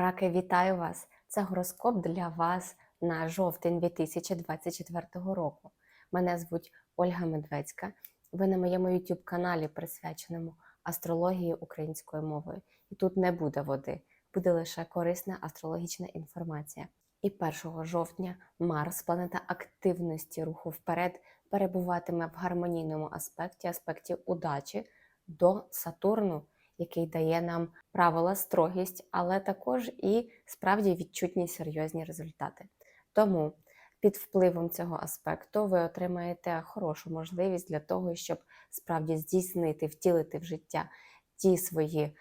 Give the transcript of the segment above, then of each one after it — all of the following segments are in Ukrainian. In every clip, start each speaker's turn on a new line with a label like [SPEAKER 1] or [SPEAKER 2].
[SPEAKER 1] Раки, вітаю вас! Це гороскоп для вас на жовтень 2024 року. Мене звуть Ольга Медведська. Ви на моєму youtube каналі присвяченому астрології українською мовою. І тут не буде води, буде лише корисна астрологічна інформація. І 1 жовтня Марс, планета активності руху вперед, перебуватиме в гармонійному аспекті, аспекті удачі до Сатурну, який дає нам правила, строгість, але також і справді відчутні серйозні результати. Тому під впливом цього аспекту ви отримаєте хорошу можливість для того, щоб справді здійснити, втілити в життя ті свої е,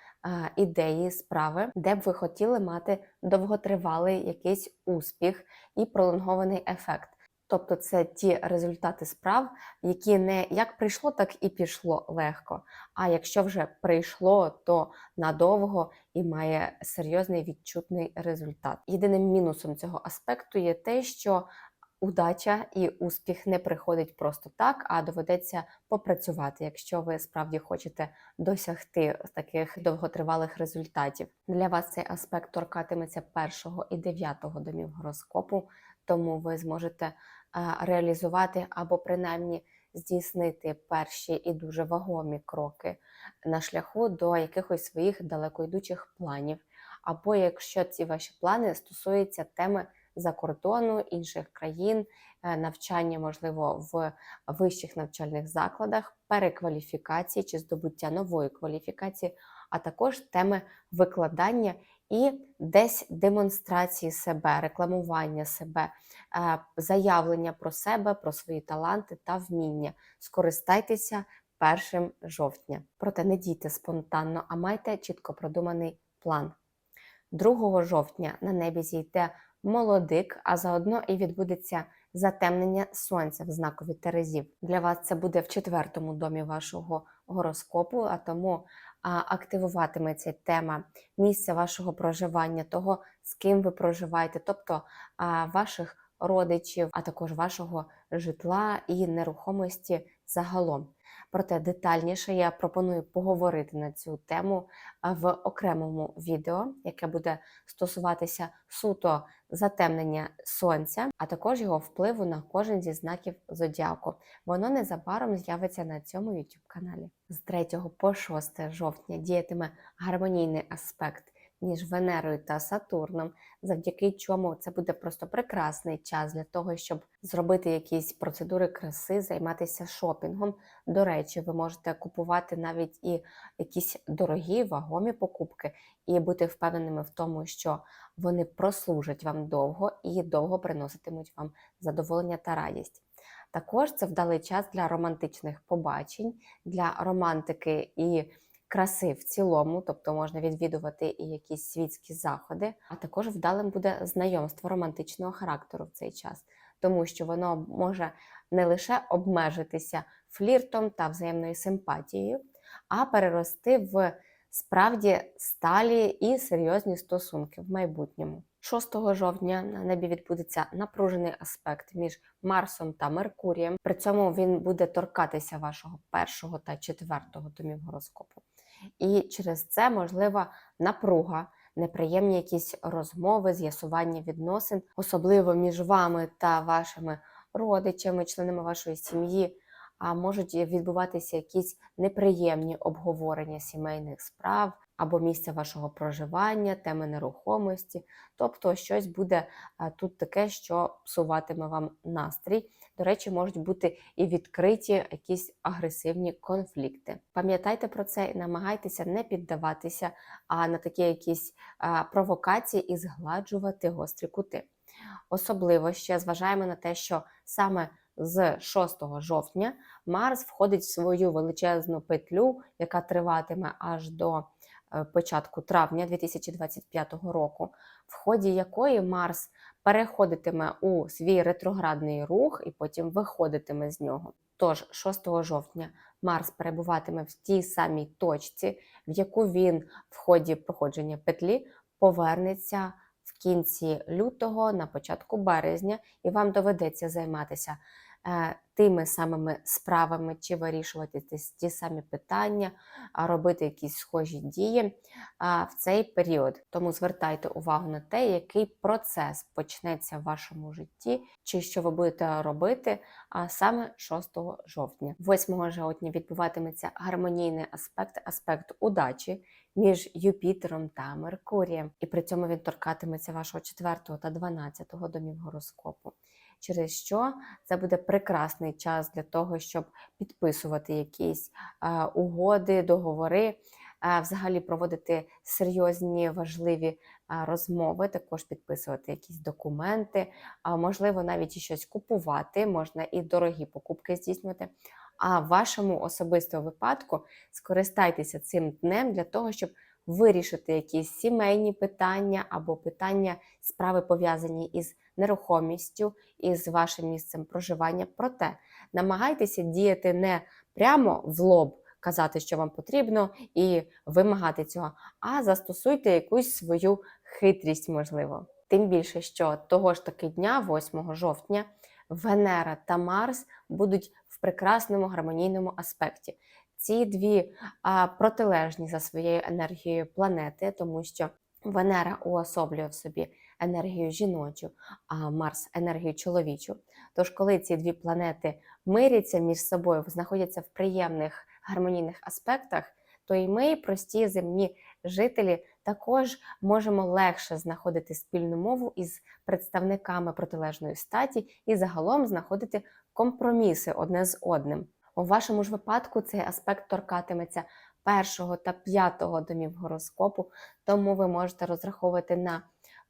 [SPEAKER 1] ідеї, справи, де б ви хотіли мати довготривалий якийсь успіх і пролонгований ефект. Тобто це ті результати справ, які не як прийшло, так і пішло легко. А якщо вже прийшло, то надовго і має серйозний відчутний результат. Єдиним мінусом цього аспекту є те, що удача і успіх не приходить просто так, а доведеться попрацювати, якщо ви справді хочете досягти таких довготривалих результатів. Для вас цей аспект торкатиметься першого і дев'ятого домів гороскопу, тому ви зможете реалізувати або принаймні здійснити перші і дуже вагомі кроки на шляху до якихось своїх далекойдучих планів. Або якщо ці ваші плани стосуються теми за кордону інших країн, е, навчання, можливо, в вищих навчальних закладах, перекваліфікації чи здобуття нової кваліфікації, а також теми викладання і десь демонстрації себе, рекламування себе, е, заявлення про себе, про свої таланти та вміння. Скористайтеся першим жовтня. Проте не дійте спонтанно, а майте чітко продуманий план. 2 жовтня на небі зійде молодик, а заодно і відбудеться затемнення сонця в знакові Терезів. Для вас це буде в четвертому домі вашого гороскопу, а тому активуватиметься тема місця вашого проживання, того, з ким ви проживаєте, тобто ваших родичів, а також вашого житла і нерухомості загалом. Проте детальніше я пропоную поговорити на цю тему в окремому відео, яке буде стосуватися суто затемнення сонця, а також його впливу на кожен зі знаків зодіаку. Воно незабаром з'явиться на цьому youtube каналі. З 3 по 6 жовтня діятиме гармонійний аспект між Венерою та Сатурном, завдяки чому це буде просто прекрасний час для того, щоб зробити якісь процедури краси, займатися шопінгом. До речі, ви можете купувати навіть і якісь дорогі, вагомі покупки, і бути впевненими в тому, що вони прослужать вам довго і довго приноситимуть вам задоволення та радість. Також це вдалий час для романтичних побачень, для романтики і краси в цілому, тобто можна відвідувати і якісь світські заходи, а також вдалим буде знайомство романтичного характеру в цей час, тому що воно може не лише обмежитися фліртом та взаємною симпатією, а перерости в справді сталі і серйозні стосунки в майбутньому. 6 жовтня на небі відбудеться напружений аспект між Марсом та Меркурієм. При цьому він буде торкатися вашого першого та четвертого домів гороскопу. І через це можлива напруга, неприємні якісь розмови, з'ясування відносин, особливо між вами та вашими родичами, членами вашої сім'ї. А можуть відбуватися якісь неприємні обговорення сімейних справ або місця вашого проживання, теми нерухомості. Тобто щось буде тут таке, що псуватиме вам настрій. До речі, можуть бути і відкриті якісь агресивні конфлікти. Пам'ятайте про це і намагайтеся не піддаватися а на такі якісь провокації і згладжувати гострі кути. Особливо ще зважаємо на те, що саме з 6 жовтня Марс входить в свою величезну петлю, яка триватиме аж до е, початку травня 2025 року, в ході якої Марс переходитиме у свій ретроградний рух і потім виходитиме з нього. Тож, 6 жовтня Марс перебуватиме в тій самій точці, в яку він в ході проходження петлі повернеться в кінці лютого, на початку березня, і вам доведеться займатися е, тими самими справами, чи вирішувати ті, самі питання, а робити якісь схожі дії в цей період. Тому звертайте увагу на те, який процес почнеться в вашому житті, чи що ви будете робити саме 6 жовтня. 8 жовтня відбуватиметься гармонійний аспект, аспект удачі між Юпітером та Меркурієм, і при цьому він торкатиметься вашого 4 та 12 домів гороскопу. Через що це буде прекрасний час для того, щоб підписувати якісь е, угоди, договори, е, взагалі проводити серйозні важливі е, розмови, також підписувати якісь документи, можливо, навіть і щось купувати, можна і дорогі покупки здійснювати. А в вашому особистому випадку скористайтеся цим днем для того, щоб вирішити якісь сімейні питання або питання справи пов'язані із нерухомістю, із вашим місцем проживання. Проте намагайтеся діяти не прямо в лоб, казати, що вам потрібно, і вимагати цього, а застосуйте якусь свою хитрість, можливо. Тим більше, що того ж таки дня, 8 жовтня, Венера та Марс будуть в прекрасному гармонійному аспекті. Ці дві а, протилежні за своєю енергією планети, тому що Венера уособлює в собі енергію жіночу, а Марс енергію чоловічу. Тож, коли ці дві планети миряться між собою, знаходяться в приємних гармонійних аспектах, то і ми, прості земні жителі, також можемо легше знаходити спільну мову із представниками протилежної статі і загалом знаходити компроміси одне з одним. У вашому ж випадку цей аспект торкатиметься першого та п'ятого домів гороскопу, тому ви можете розраховувати на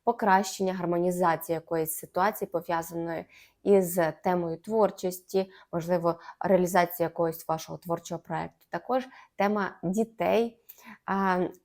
[SPEAKER 1] покращення гармонізації якоїсь ситуації, пов'язаної із темою творчості, можливо, реалізацію якогось вашого творчого проєкту. Також тема дітей.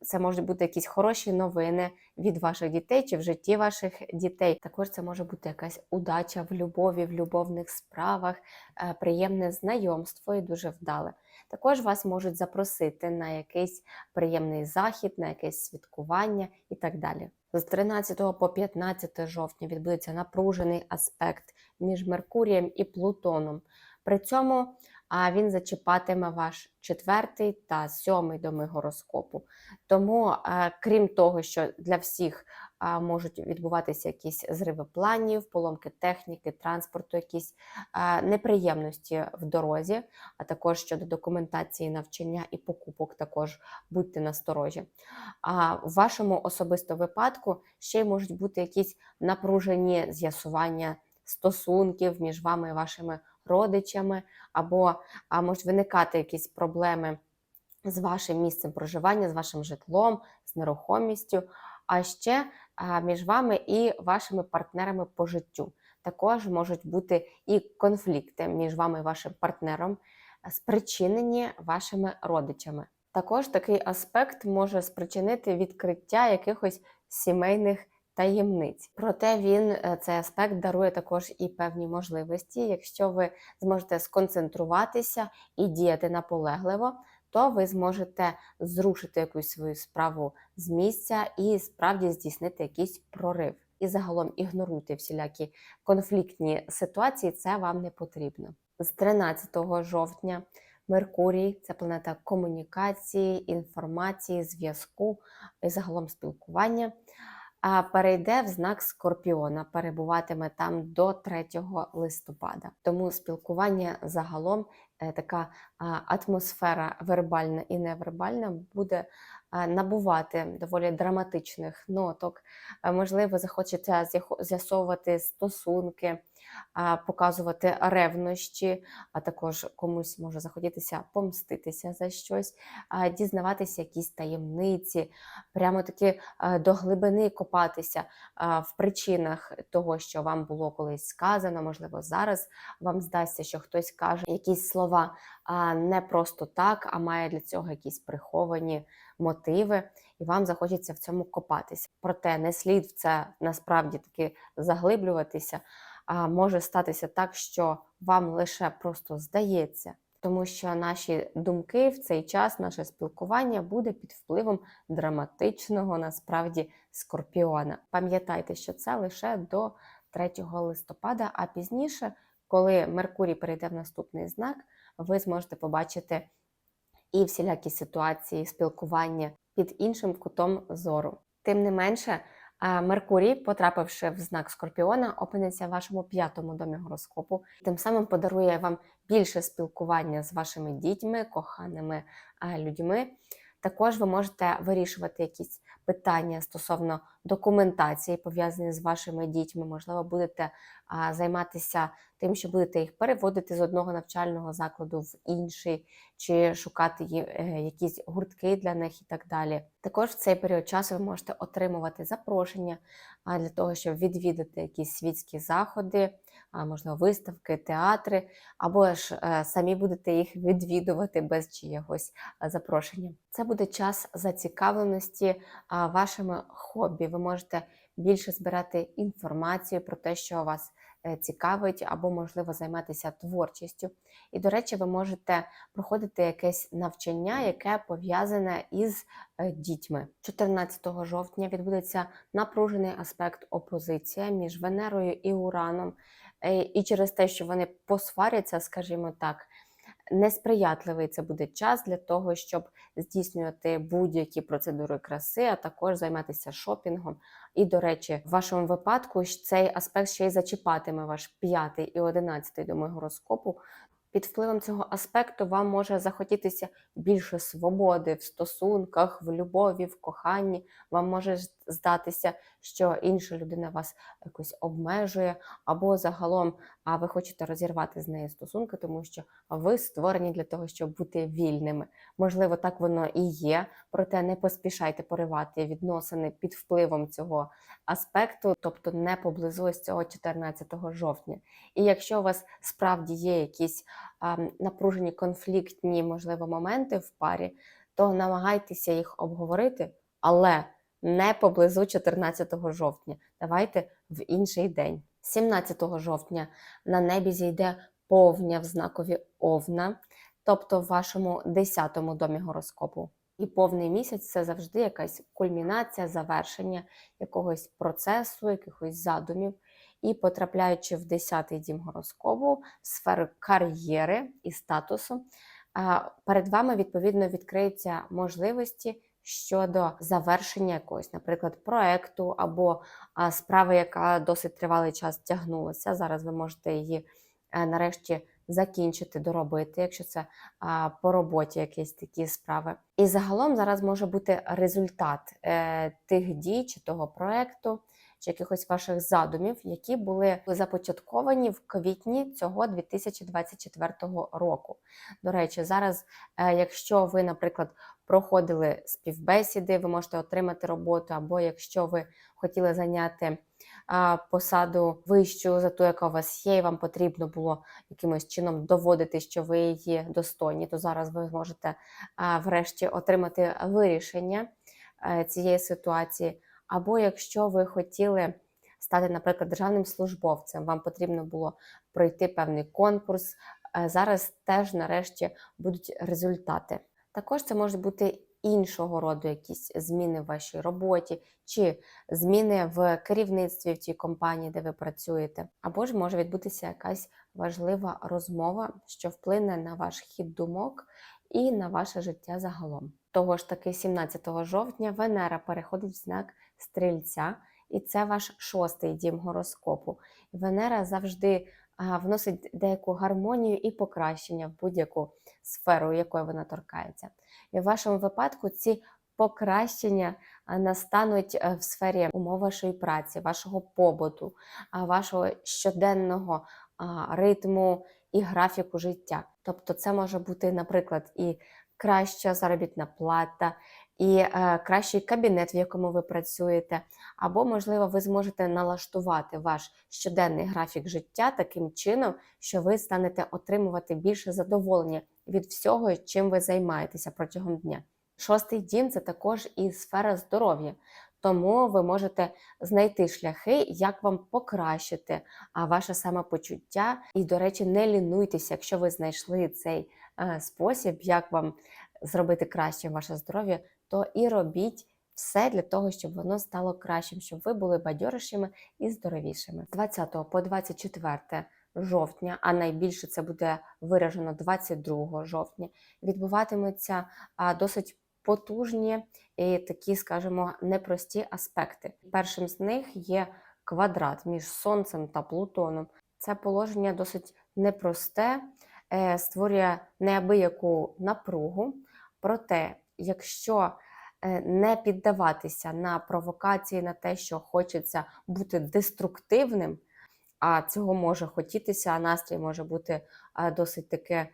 [SPEAKER 1] Це можуть бути якісь хороші новини від ваших дітей чи в житті ваших дітей. Також це може бути якась удача в любові, в любовних справах, е, приємне знайомство і дуже вдале. Також вас можуть запросити на якийсь приємний захід, на якесь святкування і так далі. З 13 по 15 жовтня відбудеться напружений аспект між Меркурієм і Плутоном. При цьому а він зачіпатиме ваш четвертий та сьомий доми гороскопу. Тому, е, крім того, що для всіх можуть відбуватися якісь зриви планів, поломки техніки, транспорту, якісь е, неприємності в дорозі, а також щодо документації, навчання і покупок, також будьте насторожі. А в вашому особистому випадку ще й можуть бути якісь напружені з'ясування стосунків між вами і вашими родичами, або а, можуть виникати якісь проблеми з вашим місцем проживання, з вашим житлом, з нерухомістю, а ще між вами і вашими партнерами по життю. Також можуть бути і конфлікти між вами і вашим партнером, спричинені вашими родичами. Також такий аспект може спричинити відкриття якихось сімейних таємниць. Проте він е, цей аспект дарує також і певні можливості. Якщо ви зможете сконцентруватися і діяти наполегливо, то ви зможете зрушити якусь свою справу з місця і справді здійснити якийсь прорив. І загалом ігноруйте всілякі конфліктні ситуації, це вам не потрібно. З 13 жовтня Меркурій це планета комунікації, інформації, зв'язку і загалом спілкування перейде в знак Скорпіона, перебуватиме там до 3 листопада. Тому спілкування загалом е, така атмосфера вербальна і невербальна буде набувати доволі драматичних ноток. Можливо, захочеться з'ясовувати стосунки показувати ревнощі, а також комусь може захотітися помститися за щось, дізнаватися якісь таємниці, прямо таки до глибини копатися в причинах того, що вам було колись сказано, можливо, зараз вам здасться, що хтось каже якісь слова не просто так, а має для цього якісь приховані мотиви, і вам захочеться в цьому копатися. Проте не слід в це насправді таки заглиблюватися а може статися так, що вам лише просто здається, тому що наші думки в цей час, наше спілкування буде під впливом драматичного насправді скорпіона. Пам'ятайте, що це лише до 3 листопада, а пізніше. коли Меркурій перейде в наступний знак, ви зможете побачити і всілякі ситуації спілкування під іншим кутом зору. Тим не менше, Меркурій, потрапивши в знак Скорпіона, опиниться в вашому п'ятому домі гороскопу, тим самим подарує вам більше спілкування з вашими дітьми, коханими людьми. Також ви можете вирішувати якісь питання стосовно документації, пов'язані з вашими дітьми. Можливо, будете займатися тим, що будете їх переводити з одного навчального закладу в інший, чи шукати е, якісь гуртки для них і так далі. Також в цей період часу ви можете отримувати запрошення для того, щоб відвідати якісь світські заходи, можливо, виставки, театри, або ж е, самі будете їх відвідувати без чиєгось запрошення. Це буде час зацікавленості вашими хобі. Ви можете більше збирати інформацію про те, що вас е, цікавить, або, можливо, займатися творчістю. І, до речі, ви можете проходити якесь навчання, яке пов'язане із е, дітьми. 14 жовтня відбудеться напружений аспект опозиція між Венерою і Ураном. Е, І через те, що вони посваряться, скажімо так, несприятливий це буде час для того, щоб здійснювати будь-які процедури краси, а також займатися шопінгом. І, до речі, в вашому випадку цей аспект ще й зачіпатиме ваш п'ятий і одинадцятий доми гороскопу. Під впливом цього аспекту вам може захотітися більше свободи в стосунках, в любові, в коханні. Вам може здатися, що інша людина вас якось обмежує, або загалом а ви хочете розірвати з нею стосунки, тому що ви створені для того, щоб бути вільними. Можливо, так воно і є, проте не поспішайте поривати відносини під впливом цього аспекту, тобто не поблизу ось цього 14 жовтня. І якщо у вас справді є якісь а, напружені конфліктні, можливо, моменти в парі, то намагайтеся їх обговорити, але не поблизу 14 жовтня. Давайте в інший день. 17 жовтня на небі зійде повня в знакові Овна, тобто в вашому 10-му домі гороскопу. І повний місяць це завжди якась кульмінація, завершення якогось процесу, якихось задумів. І потрапляючи в 10-й дім гороскопу, сферу кар'єри і статусу, перед вами відповідно відкриються можливості щодо завершення якогось, наприклад, проекту або справи, яка досить тривалий час тягнулася. Зараз ви можете її е, нарешті закінчити, доробити, якщо це по роботі якісь такі справи. І загалом зараз може бути результат е, тих дій чи того проекту, чи якихось ваших задумів, які були започатковані в квітні цього 2024 року. До речі, зараз, е, якщо ви, наприклад, проходили співбесіди, ви можете отримати роботу, або якщо ви хотіли зайняти посаду вищу за ту, яка у вас є, і вам потрібно було якимось чином доводити, що ви її достойні, то зараз ви зможете врешті отримати вирішення е, цієї ситуації. Або якщо ви хотіли стати, наприклад, державним службовцем, вам потрібно було пройти певний конкурс. е, Зараз теж нарешті будуть результати. Також це можуть бути іншого роду якісь зміни в вашій роботі, чи зміни в керівництві в тій компанії, де ви працюєте, або ж може відбутися якась важлива розмова, що вплине на ваш хід думок і на ваше життя загалом. Того ж таки, 17 жовтня Венера переходить в знак стрільця, і це ваш шостий дім гороскопу. Венера завжди вносить деяку гармонію і покращення в будь-яку сферу, якої вона торкається. І в вашому випадку ці покращення настануть е, в сфері умов вашої праці, вашого побуту, вашого щоденного ритму і графіку життя. Тобто, це може бути, наприклад, і краща заробітна плата, і е, кращий кабінет, в якому ви працюєте, або, можливо, ви зможете налаштувати ваш щоденний графік життя таким чином, що ви станете отримувати більше задоволення від всього, чим ви займаєтеся протягом дня. Шостий дім це також і сфера здоров'я. Тому ви можете знайти шляхи, як вам покращити ваше самопочуття. І, до речі, не лінуйтеся, якщо ви знайшли цей е, спосіб, як вам зробити краще ваше здоров'я, то і робіть все для того, щоб воно стало кращим, щоб ви були бадьорішими і здоровішими. З 20 по 24 жовтня, а найбільше це буде виражено 22 жовтня, відбуватимуться досить потужні і такі, скажімо, непрості аспекти. Першим з них є квадрат між Сонцем та Плутоном. Це положення досить непросте, е, створює неабияку напругу. Проте, якщо не піддаватися на провокації, на те, що хочеться бути деструктивним, а цього може хотітися, а настрій може бути е, досить таки е,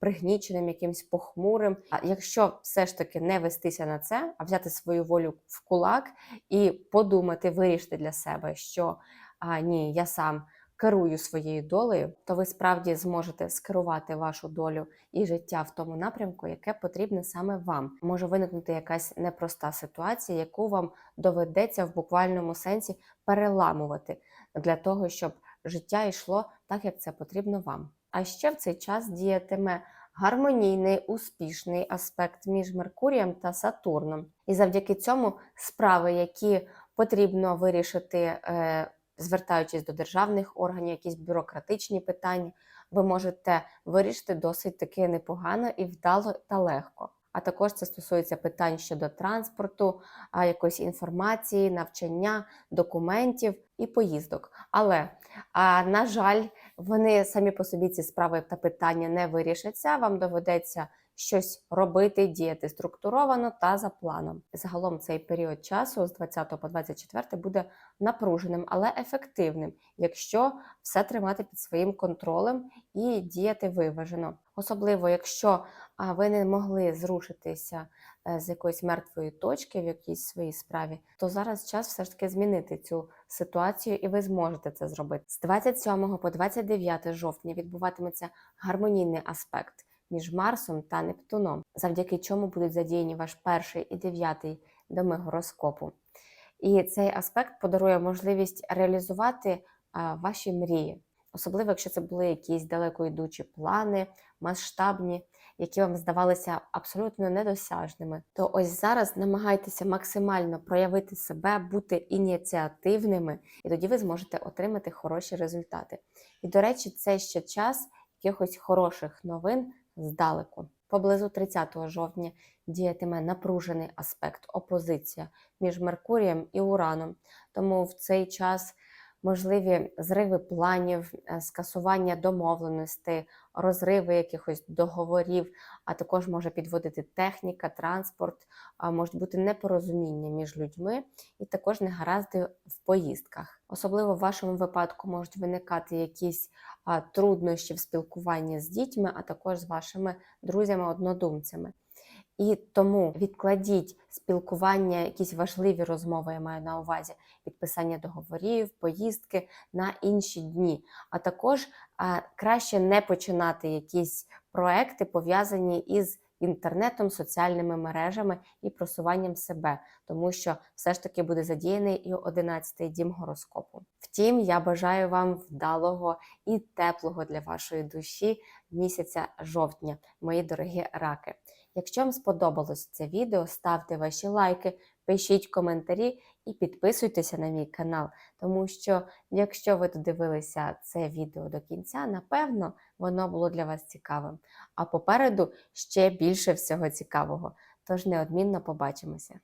[SPEAKER 1] пригніченим, якимсь похмурим. А якщо все ж таки не вестися на це, а взяти свою волю в кулак і подумати, вирішити для себе, що а, ні, я сам керую своєю долею, то ви справді зможете скерувати вашу долю і життя в тому напрямку, яке потрібне саме вам. Може виникнути якась непроста ситуація, яку вам доведеться в буквальному сенсі переламувати для того, щоб життя йшло так, як це потрібно вам. А ще в цей час діятиме гармонійний успішний аспект між Меркурієм та Сатурном. І завдяки цьому справи, які потрібно вирішити, е, звертаючись до державних органів, якісь бюрократичні питання, ви можете вирішити досить таки непогано і вдало та легко. А також це стосується питань щодо транспорту, якоїсь інформації, навчання, документів і поїздок. Але, на жаль, вони самі по собі ці справи та питання не вирішаться. Вам доведеться щось робити, діяти структуровано та за планом. Загалом цей період часу з 20 по 24 буде напруженим, але ефективним, якщо все тримати під своїм контролем і діяти виважено. Особливо, якщо ви не могли зрушитися е, з якоїсь мертвої точки в якійсь своїй справі, то зараз час все ж таки змінити цю ситуацію, і ви зможете це зробити. З 27 по 29 жовтня відбуватиметься гармонійний аспект між Марсом та Нептуном, завдяки чому будуть задіяні ваш перший і дев'ятий доми гороскопу. І цей аспект подарує можливість реалізувати а, ваші мрії, особливо якщо це були якісь далеко йдучі плани, масштабні, які вам здавалися абсолютно недосяжними. То ось зараз намагайтеся максимально проявити себе, бути ініціативними, і тоді ви зможете отримати хороші результати. І, до речі, це ще час якихось хороших новин здалеку. Поблизу 30 жовтня діятиме напружений аспект опозиція між Меркурієм і Ураном. Тому в цей час можливі зриви планів, е, скасування домовленостей, розриви якихось договорів, а також може підводити техніка, транспорт, можуть бути непорозуміння між людьми і також негаразди в поїздках. Особливо в вашому випадку можуть виникати якісь труднощі в спілкуванні з дітьми, а також з вашими друзями-однодумцями. І тому відкладіть спілкування, якісь важливі розмови, я маю на увазі підписання договорів, поїздки на інші дні. А також а, краще не починати якісь проекти, пов'язані із інтернетом, соціальними мережами і просуванням себе, тому що все ж таки буде задіяний і 11-й дім гороскопу. Втім, я бажаю вам вдалого і теплого для вашої душі місяця жовтня, мої дорогі раки. Якщо вам сподобалось це відео, ставте ваші лайки, пишіть коментарі і підписуйтеся на мій канал, тому що якщо ви додивилися це відео до кінця, напевно, воно було для вас цікавим. А попереду ще більше всього цікавого. Тож неодмінно побачимося.